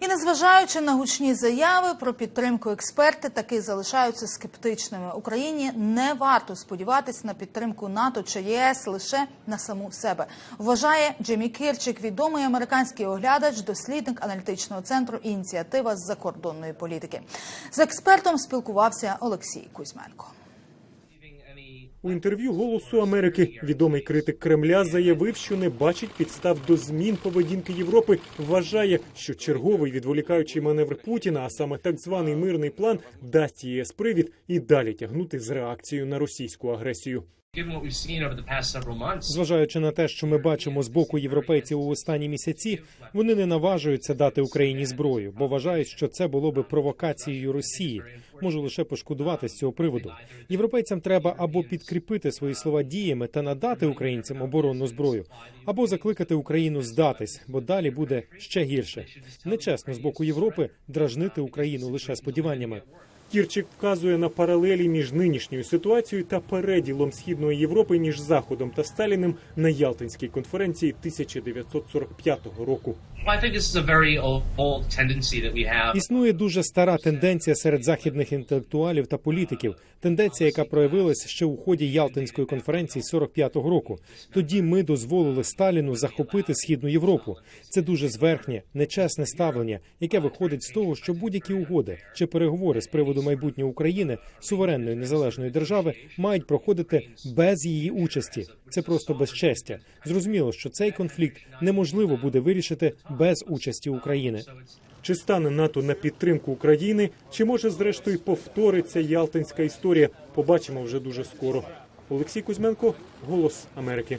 І незважаючи на гучні заяви про підтримку, експерти таки залишаються скептичними. Україні не варто сподіватися на підтримку НАТО чи ЄС лише на саму себе. Вважає Джемі Кірчик, відомий американський оглядач, дослідник аналітичного центру ініціатива з закордонної політики. З експертом спілкувався Олексій Кузьменко. У інтерв'ю Голосу Америки відомий критик Кремля заявив, що не бачить підстав до змін поведінки Європи. Вважає, що черговий відволікаючий маневр Путіна, а саме так званий мирний план, дасть ЄС привід і далі тягнути з реакцією на російську агресію. Зважаючи на те, що ми бачимо з боку європейців у останні місяці, вони не наважуються дати Україні зброю, бо вважають, що це було би провокацією Росії. Можу лише пошкодувати з цього приводу. Європейцям треба або підкріпити свої слова діями та надати українцям оборонну зброю, або закликати Україну здатись, бо далі буде ще гірше. Нечесно з боку Європи дражнити Україну лише сподіваннями. Кірчик вказує на паралелі між нинішньою ситуацією та переділом східної Європи між Заходом та Сталіним на Ялтинській конференції 1945 року. Існує дуже стара тенденція серед західних інтелектуалів та політиків. Тенденція, яка проявилась ще у ході Ялтинської конференції 45-го року. Тоді ми дозволили Сталіну захопити східну Європу. Це дуже зверхнє, нечесне ставлення, яке виходить з того, що будь-які угоди чи переговори з приводу майбутнього України суверенної незалежної держави мають проходити без її участі. Це просто безчестя. Зрозуміло, що цей конфлікт неможливо буде вирішити без участі України. Чи стане НАТО на підтримку України, чи може зрештою повториться Ялтинська історія? Побачимо вже дуже скоро. Олексій Кузьменко, Голос Америки.